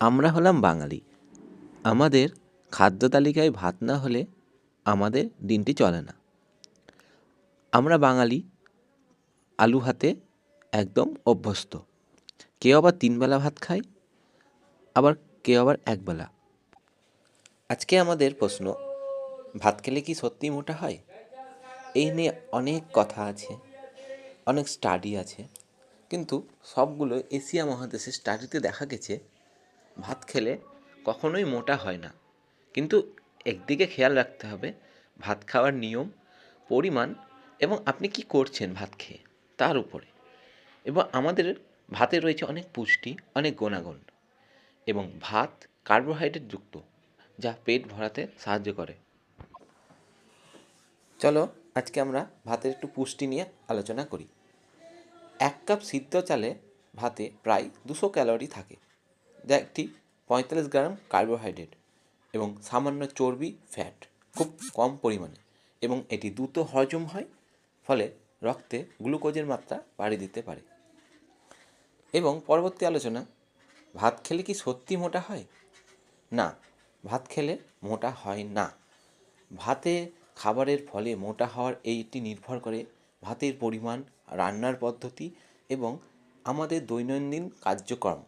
আমরা হলাম বাঙালি। আমাদের খাদ্য তালিকায় ভাত না হলে আমাদের দিনটি চলে না। আমরা বাঙালি, আলু ভাতে একদম অভ্যস্ত। কেউ আবার তিনবেলা ভাত খায়, আবার কেউ আবার একবেলা আজকে আমাদের প্রশ্ন, ভাত খেলে কি সত্যিই মোটা হয়? এই নিয়ে অনেক কথা আছে, অনেক স্টাডি আছে, কিন্তু সবগুলো এশিয়া মহাদেশের স্টাডিতে দেখা গেছে ভাত খেলে কখনোই মোটা হয় না। কিন্তু একদিকে খেয়াল রাখতে হবে, ভাত খাওয়ার নিয়ম, পরিমাণ এবং আপনি কি করছেন ভাত খেয়ে, তার উপরে। এবং আমাদের ভাতে রয়েছে অনেক পুষ্টি, অনেক গুণাগুণ এবং ভাত কার্বোহাইড্রেট যুক্ত, যা পেট ভরাতে সাহায্য করে। চলো আজকে আমরা ভাতের একটু পুষ্টি নিয়ে আলোচনা করি। এক কাপ সিদ্ধ চালে ভাতে প্রায় দুশো ক্যালোরি থাকে। যা একটি পঁয়তাল্লিশ গ্রাম কার্বোহাইড্রেট এবং সামান্য চর্বি, ফ্যাট খুব কম পরিমাণে এবং এটি দ্রুত হজম হয়, ফলে রক্তে গ্লুকোজের মাত্রা বাড়িয়ে দিতে পারে। এবং পরবর্তী আলোচনা, ভাত খেলে কি সত্যি মোটা হয়? না, ভাত খেলে মোটা হয় না। ভাতে খাবারের ফলে মোটা হওয়ার এইটি নির্ভর করে ভাতের পরিমাণ, রান্নার পদ্ধতি এবং আমাদের দৈনন্দিন কার্যক্রম।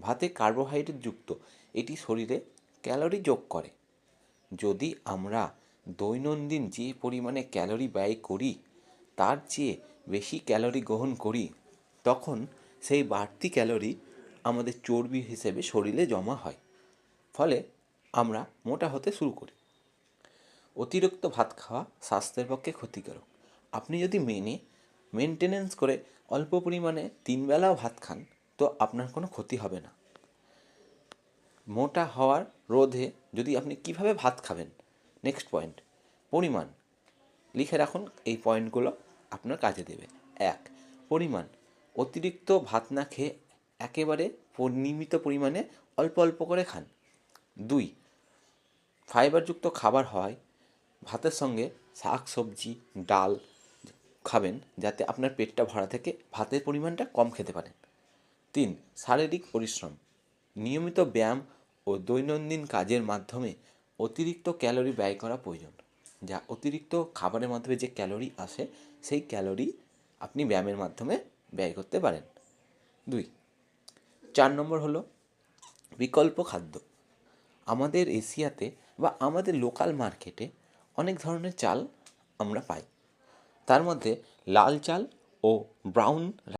ভাতে কার্বোহাইড্রেট যুক্ত। এটি শরীরে ক্যালোরি যোগ করে। যদি আমরা দৈনন্দিন যে পরিমাণে ক্যালোরি ব্যয় করি, তার চেয়ে বেশি ক্যালোরি গ্রহণ করি, তখন সেই বাড়তি ক্যালোরি আমাদের চর্বি হিসেবে শরীরে জমা হয়। ফলে আমরা মোটা হতে শুরু করি। অতিরিক্ত ভাত খাওয়া স্বাস্থ্যের পক্ষে ক্ষতিকারক। আপনি যদি মেনে, মেনটেনেন্স করে অল্প পরিমাণে তিনবেলাও ভাত খান তো আপনার কোনো ক্ষতি হবে না। মোটা হওয়ার রোধে যদি আপনি কীভাবে ভাত খাবেন? নেক্সট পয়েন্ট পরিমাণ। লিখে রাখুন এই পয়েন্টগুলো আপনার কাজে দেবে। এক, পরিমাণ। অতিরিক্ত ভাত না খেয়ে একেবারে নিয়মিত পরিমাণে অল্প অল্প করে খান। দুই ফাইবারযুক্ত খাবার হয়। ভাতের সঙ্গে শাক, সবজি, ডাল খাবেন যাতে আপনার পেটটা ভরা থেকে ভাতের পরিমাণটা কম খেতে পারেন। তিন, শারীরিক পরিশ্রম। নিয়মিত ব্যায়াম ও দৈনন্দিন কাজের মাধ্যমে অতিরিক্ত ক্যালোরি ব্যয় করা প্রয়োজন, যা অতিরিক্ত খাবারের মাধ্যমে যে ক্যালোরি আসে, সেই ক্যালোরি আপনি ব্যায়ামের মাধ্যমে ব্যয় করতে পারেন। দুই, চার নম্বর হলো বিকল্প খাদ্য। আমাদের এশিয়াতে বা আমাদের লোকাল মার্কেটে অনেক ধরনের চাল আমরা পাই। তার মধ্যে লাল চাল ও ব্রাউন